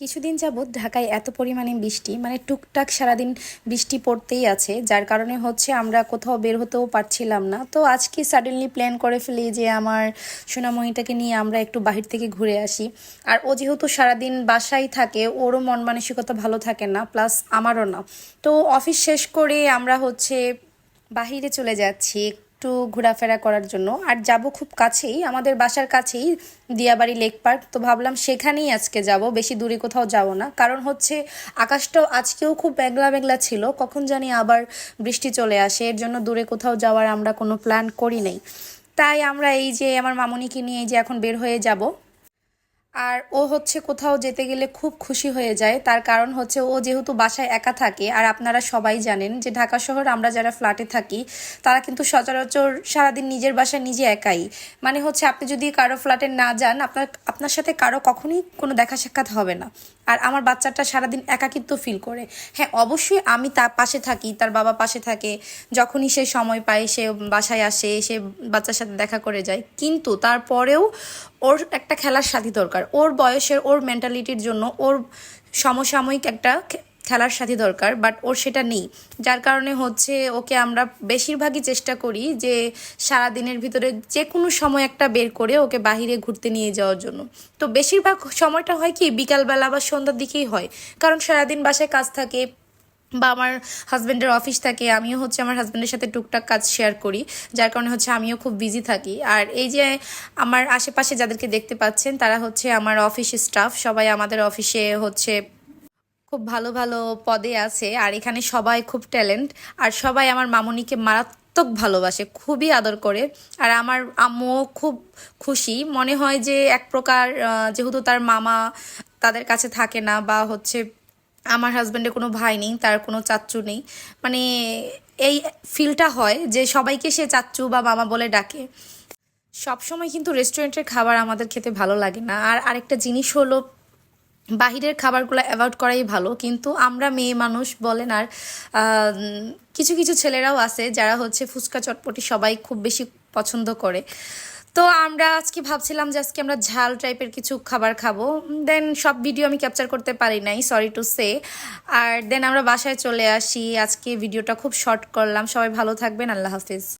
কিছুদিন যাবৎ ঢাকায় এত পরিমাণে বৃষ্টি মানে টুকটাক সারাদিন বৃষ্টি পড়তেই আছে, যার কারণে হচ্ছে আমরা কোথাও বের হতেও পারছিলাম না। তো আজকে সাডেনলি প্ল্যান করে ফেলি যে আমার সোনামণিটাকে নিয়ে আমরা একটু বাহির থেকে ঘুরে আসি। আর ও যেহেতু সারাদিন বাসায় থাকে, ওরও মন মানসিকতা ভালো থাকে না প্লাস আমারও না। তো অফিস শেষ করে আমরা হচ্ছে বাহিরে চলে যাচ্ছি একটু ঘোরাফেরা করার জন্য। আর যাব খুব কাছেই, আমাদের বাসার কাছেই দিয়াবাড়ি লেক পার্ক। তো ভাবলাম সেখানেই আজকে যাব, বেশি দূরে কোথাও যাব না। কারণ হচ্ছে আকাশটাও আজকেও খুব মেঘলা মেঘলা ছিল, কখন জানি আবার বৃষ্টি চলে আসে। এর জন্য দূরে কোথাও যাওয়ার আমরা কোনো প্ল্যান করি নাই। তাই আমরা এই যে আমার মামনিকে নিয়ে এই যে এখন বের হয়ে যাব আর ও হচ্ছে কোথাও যেতে গেলে খুব খুশি হয়ে যায়। তার কারণ হচ্ছে ও যেহেতু বাসায় একা থাকে, আর আপনারা সবাই জানেন যে ঢাকা শহর আমরা যারা ফ্ল্যাটে থাকি, তারা কিন্তু সচরাচর সারাদিন নিজের বাসায় নিজে একাই। মানে হচ্ছে আপনি যদি কারও ফ্ল্যাটে না যান, আপনার আপনার সাথে কারও কখনই কোনো দেখা সাক্ষাৎ হবে না। আর আমার বাচ্চাটা সারাদিন একাকিত্ব ফিল করে। হ্যাঁ অবশ্যই আমি তার পাশে থাকি, তার বাবা পাশে থাকে, যখনই সে সময় পায়, সে বাসায় আসে, সে বাচ্চার সাথে দেখা করে যায়। কিন্তু তারপরেও ওর একটা খেলার সাথী দরকার। ওর বয়সের, ওর মেন্টালিটির জন্য ওর সমসাময়িক একটা খেলার সাথী দরকার বাট ওর সেটা নেই। যার কারণে হচ্ছে ওকে আমরা বেশিরভাগই চেষ্টা করি যে সারা দিনের ভিতরে যে কোনো সময় একটা বের করে ওকে বাহিরে ঘুরতে নিয়ে যাওয়ার জন্য। তো বেশিরভাগ সময়টা হয় কি, বিকালবেলা বা সন্ধ্যার দিকেই হয়। কারণ সারাদিন বাসায় কাজ থাকে বা আমার হাজব্যান্ডের অফিস থাকে, আমিও হচ্ছে আমার হাজব্যান্ডের সাথে টুকটাক কাজ শেয়ার করি, যার কারণে হচ্ছে আমিও খুব বিজি থাকি। আর এই যে আমার আশেপাশে যাদেরকে দেখতে পাচ্ছেন, তারা হচ্ছে আমার অফিস স্টাফ সবাই আমাদের অফিসে হচ্ছে খুব ভালো ভালো পদে আছে, আর এখানে সবাই খুব ট্যালেন্ট আর সবাই আমার মামনিকে মারাত্মক ভালোবাসে, খুবই আদর করে, আর আমার আম্মু খুব খুশি। মনে হয় যে এক প্রকার যেহেতু তার মামা তাদের কাছে থাকে না, বা হচ্ছে আমার হাজব্যান্ডের কোনো ভাই নেই, তার কোনো চাচ্চু নেই। মানে এই ফিলটা হয় যে সবাইকে সে চাচ্চু বা মামা বলে ডাকে। সবসময় কিন্তু রেস্টুরেন্টের খাবার আমাদের খেতে ভালো লাগে না। আর আরেকটা জিনিস হলো, বাহিরের খাবারগুলো অ্যাভয়েড করাই ভালো। কিন্তু আমরা মেয়ে মানুষ, বলেন আর কিছু কিছু ছেলেরাও আছে যারা হচ্ছে ফুচকা, চটপটি সবাই খুব বেশি পছন্দ করে। তো আমরা আজকে ভাবছিলাম যে আজকে আমরা ঝাল টাইপের কিছু খাবার খাব। দেন সব ভিডিও আমি ক্যাপচার করতে পারি নাই সরি টু সে আর দেন আমরা বাসায় চলে আসি। আজকে ভিডিওটা খুব শর্ট করলাম। সবাই ভালো থাকবেন। আল্লাহ হাফিজ।